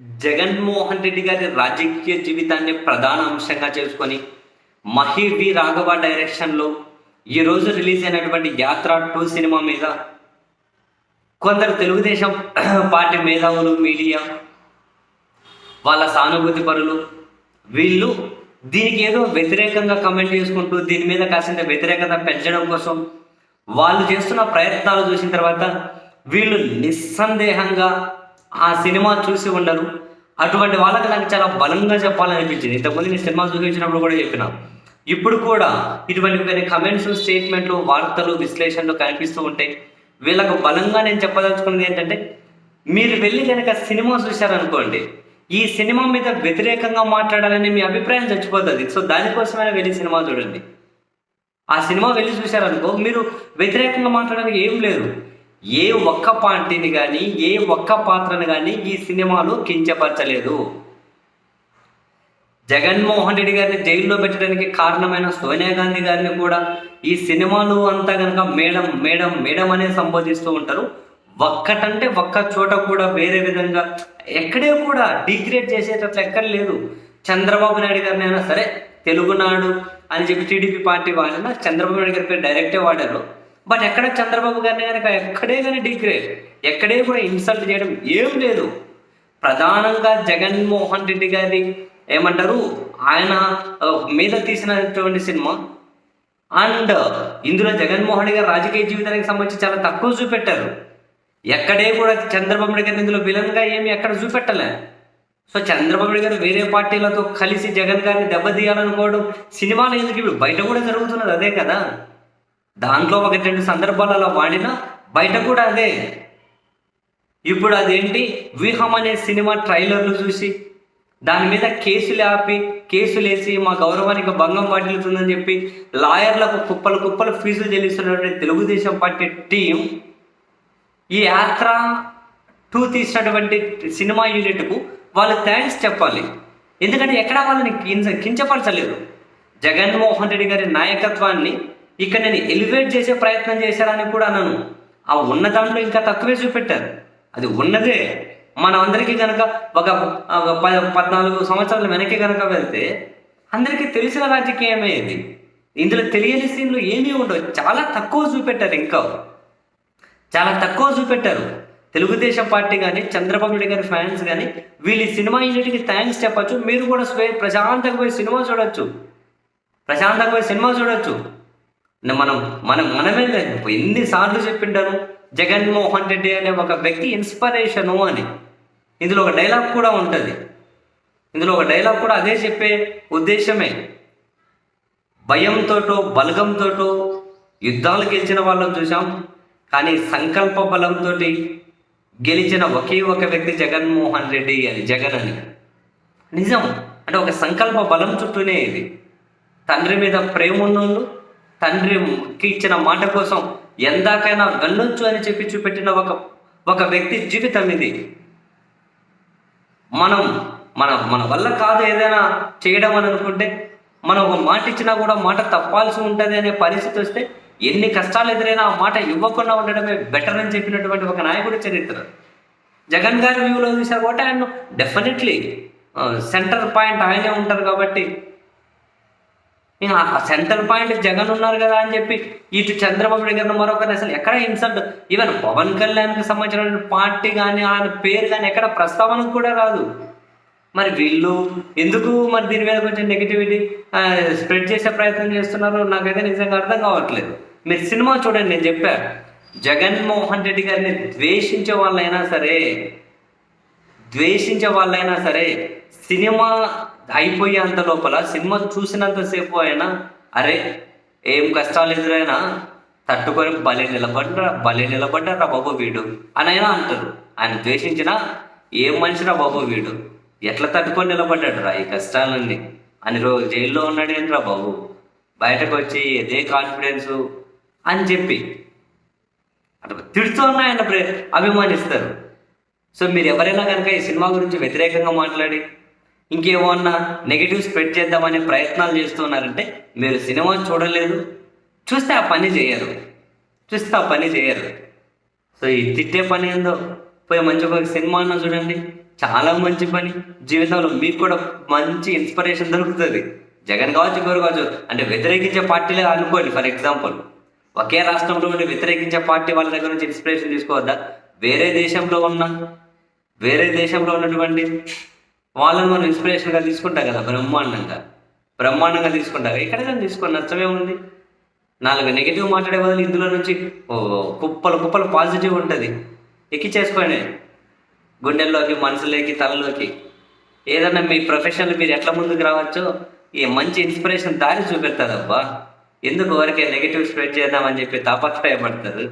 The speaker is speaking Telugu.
జగన్మోహన్ రెడ్డి గారి రాజకీయ జీవితాన్ని ప్రధాన అంశంగా చేసుకొని మహి వి రాఘవ డైరెక్షన్లో ఈరోజు రిలీజ్ అయినటువంటి యాత్ర టూ సినిమా మీద కొందరు తెలుగుదేశం పార్టీ మేధావులు మీడియా వాళ్ళ సానుభూతి పరులు వీళ్ళు దీనికి ఏదో వ్యతిరేకంగా కమెంట్ చేసుకుంటూ దీని మీద కాసింత వ్యతిరేకత పెంచడం కోసం వాళ్ళు చేస్తున్న ప్రయత్నాలు చూసిన తర్వాత వీళ్ళు నిస్సందేహంగా ఆ సినిమా చూసి ఉండరు. అటువంటి వాళ్ళకి నాకు చాలా బలంగా చెప్పాలనిపించింది. ఇంతకుముందు నేను సినిమా చూపించినప్పుడు కూడా చెప్పిన. ఇప్పుడు కూడా ఇటువంటి కొన్ని కమెంట్స్ స్టేట్మెంట్లు వార్తలు విశ్లేషణలు కనిపిస్తూ ఉంటాయి. వీళ్ళకు బలంగా నేను చెప్పదలుచుకున్నది ఏంటంటే మీరు వెళ్ళి కనుక సినిమా చూశారనుకోండి ఈ సినిమా మీద వ్యతిరేకంగా మాట్లాడాలని మీ అభిప్రాయం చచ్చిపోతుంది. సో దానికోసమైనా వెళ్ళి సినిమా చూడండి. ఆ సినిమా వెళ్ళి చూశారనుకో మీరు వ్యతిరేకంగా మాట్లాడడానికి ఏం లేదు. ఏ ఒక్క పార్టీని కానీ ఏ ఒక్క పాత్రని కానీ ఈ సినిమాలో కించపరచలేదు. జగన్మోహన్ రెడ్డి గారిని జైల్లో పెట్టడానికి కారణమైన సోనియా గాంధీ గారిని కూడా ఈ సినిమాలు అంతా కనుక మేడం మేడం మేడం అనే సంబోధిస్తూ ఉంటారు. ఒక్కటంటే ఒక్క చోట కూడా వేరే విధంగా ఎక్కడే కూడా డిగ్రేడ్ చేసేటట్లు ఎక్కడ లేదు. చంద్రబాబు నాయుడు గారిని అయినా సరే తెలుగునాడు అని చెప్పి టీడీపీ పార్టీ వాడినా చంద్రబాబు నాయుడు గారి పేరు డైరెక్టే వాడారు. బట్ ఎక్కడ చంద్రబాబు గారిని కనుక ఎక్కడే కానీ డిగ్రేడ్ ఎక్కడే కూడా ఇన్సల్ట్ చేయడం ఏం లేదు. ప్రధానంగా జగన్మోహన్ రెడ్డి గారి ఏమంటారు? ఆయన మీద తీసినటువంటి సినిమా. అండ్ ఇందులో జగన్మోహన్ రెడ్డి గారి రాజకీయ జీవితానికి సంబంధించి చాలా తక్కువ చూపెట్టారు. ఎక్కడే కూడా చంద్రబాబు నాయుడు గారిని ఇందులో విలన్గా ఏమి ఎక్కడ చూపెట్టలే. సో చంద్రబాబు నాయుడు గారు వేరే పార్టీలతో కలిసి జగన్ గారిని దెబ్బతీయాలనుకోవడం సినిమాలో ఎందుకు ఇప్పుడు బయట కూడా జరుగుతున్నది అదే కదా. దాంట్లో ఒకటి రెండు సందర్భాలు అలా వాడినా బయట కూడా అదే. ఇప్పుడు అదేంటి? వ్యూహం అనే సినిమా ట్రైలర్లు చూసి దాని మీద కేసులు ఆపి కేసులు వేసి మా గౌరవానికి భంగం వాటిల్లుతుందని చెప్పి లాయర్లకు కుప్పలు కుప్పలు ఫీజులు చెల్లిస్తున్నటువంటి తెలుగుదేశం పార్టీ టీం ఈ యాత్ర టూ తీసినటువంటి సినిమా యూనిట్కు వాళ్ళు థ్యాంక్స్ చెప్పాలి. ఎందుకంటే ఎక్కడ వాళ్ళని కించ కించపరచలేదు. జగన్మోహన్ రెడ్డి గారి నాయకత్వాన్ని ఇక్కడ నేను ఎలివేట్ చేసే ప్రయత్నం చేశారని కూడా అన్నాను. ఆ ఉన్న దాంట్లో ఇంకా తక్కువే చూపెట్టారు. అది ఉన్నదే. మనం అందరికీ కనుక ఒక పద్నాలుగు సంవత్సరాల వెనక్కి కనుక వెళ్తే అందరికీ తెలిసిన రాజకీయమే ఇది. ఇందులో తెలియని సీన్లు ఏమీ ఉండవు. చాలా తక్కువ చూపెట్టారు ఇంకా. చాలా తక్కువ చూపెట్టారు. తెలుగుదేశం పార్టీ కానీ చంద్రబాబు నాయుడు గారి ఫ్యాన్స్ కానీ వీళ్ళు సినిమా యూనిట్కి థ్యాంక్స్ చెప్పచ్చు. మీరు కూడా ప్రశాంతంగా పోయి సినిమా చూడొచ్చు. ప్రశాంతంగా పోయి సినిమా చూడొచ్చు. మనం మనం మనమే లేదు. ఎన్నిసార్లు చెప్పింటాను జగన్మోహన్ రెడ్డి అనే ఒక వ్యక్తి ఇన్స్పిరేషను అని. ఇందులో ఒక డైలాగ్ కూడా ఉంటుంది. ఇందులో ఒక డైలాగ్ కూడా అదే చెప్పే ఉద్దేశమే. భయంతోటో బలగంతోటో యుద్ధాలు గెలిచిన వాళ్ళని చూసాం కానీ సంకల్ప బలంతో గెలిచిన ఒకే ఒక వ్యక్తి జగన్మోహన్ రెడ్డి అని జగన్ అని. నిజం. అంటే ఒక సంకల్ప బలం చుట్టూనే ఇది. తండ్రి మీద ప్రేమ ఉన్నోళ్ళు తండ్రికి ఇచ్చిన మాట కోసం ఎందాకైనా వెళ్ళొచ్చు అని చెప్పి చూపెట్టిన ఒక ఒక వ్యక్తి జీవితం ఇది. మనం మన మన వల్ల కాదు ఏదైనా చేయడం అని అనుకుంటే మనం ఒక మాట ఇచ్చినా కూడా మాట తప్పాల్సి ఉంటుంది అనే పరిస్థితి వస్తే ఎన్ని కష్టాలు ఎదురైనా ఆ మాట ఇవ్వకుండా ఉండడమే బెటర్ అని చెప్పినటువంటి ఒక నాయకుడి చరిత్ర. జగన్ గారి వ్యూలో చూసారు కాబట్టి ఆయన డెఫినెట్లీ సెంటర్ పాయింట్ ఆయనే ఉంటారు కాబట్టి ఇంకా సెంటర్ పాయింట్ జగన్ ఉన్నారు కదా అని చెప్పి ఇటు చంద్రబాబు నాయుడు గారిని మరొకరిని అసలు ఎక్కడ ఇన్సల్ట్? ఈవెన్ పవన్ కళ్యాణ్కి సంబంధించిన పార్టీ కానీ ఆయన పేరు కానీ ఎక్కడ ప్రస్తావనకు కూడా రాదు. మరి వీళ్ళు ఎందుకు మరి దీని మీద కొంచెం నెగిటివిటీ స్ప్రెడ్ చేసే ప్రయత్నం చేస్తున్నారు నాకైతే నిజంగా అర్థం కావట్లేదు. మీరు సినిమా చూడండి నేను చెప్పాను జగన్మోహన్ రెడ్డి గారిని ద్వేషించే వాళ్ళైనా సరే ద్వేషించే వాళ్ళైనా సరే సినిమా అయిపోయేంత లోపల సినిమా చూసినంతసేపు అయినా అరే ఏం కష్టాలు ఎదురైనా తట్టుకొని భలే నిలబడ్డా భలే నిలబడ్డారా బాబు వీడు అని అయినా అంటారు. ఆయన ద్వేషించిన ఏం మనిషిరా బాబు వీడు? ఎట్లా తట్టుకొని నిలబడ్డాడు రా ఈ కష్టాలన్నీ? అని రోజు జైల్లో ఉన్నాడు ఏంట్రా బాబు? బయటకు వచ్చి ఇదే కాన్ఫిడెన్స్ అని చెప్పి. అట్లా తిడుతూ ఉన్న ఆయన ప్రే- అభిమానిస్తారు. సో మీరు ఎవరైనా కనుక ఈ సినిమా గురించి వ్యతిరేకంగా మాట్లాడి ఇంకేమన్నా నెగిటివ్ స్ప్రెడ్ చేద్దామనే ప్రయత్నాలు చేస్తున్నారంటే మీరు సినిమా చూడలేదు. చూస్తే ఆ పని చేయరు. చూస్తే ఆ పని చేయరు. సో ఈ తిట్టే పని ఏందో? పోయి మంచి ఒక సినిమా అన్నా చూడండి. చాలా మంచి పని. జీవితంలో మీకు కూడా మంచి ఇన్స్పిరేషన్ దొరుకుతుంది. జగన్ కావచ్చు ఇంకోరు కావచ్చు. అంటే వ్యతిరేకించే పార్టీలే అనుకోండి ఫర్ ఎగ్జాంపుల్ ఒకే రాష్ట్రంలో ఉండి వ్యతిరేకించే పార్టీ వాళ్ళ దగ్గర నుంచి ఇన్స్పిరేషన్ తీసుకోవద్దా? వేరే దేశంలో ఉన్న వేరే దేశంలో ఉన్నటువంటి వాళ్ళని మనం ఇన్స్పిరేషన్గా తీసుకుంటాం కదా బ్రహ్మాండంగా. బ్రహ్మాండంగా తీసుకుంటాం ఇక్కడ కానీ తీసుకొని నచ్చమే ఉంది. నాలుగు నెగిటివ్ మాట్లాడే బదులు ఇందులో నుంచి ఓ కుప్పలు కుప్పలు పాజిటివ్ ఉంటుంది. ఎక్కి చేసుకోండి. గుండెల్లోకి మనసులోకి తలలోకి. ఏదన్నా మీ ప్రొఫెషన్లో మీరు ఎట్లా ముందుకు రావచ్చో ఈ మంచి ఇన్స్పిరేషన్ దారి చూపెడతాదబ్బా. ఎందుకు వరకే నెగిటివ్ స్ప్రెడ్ చేద్దామని చెప్పి తాపత్రయపడతారు?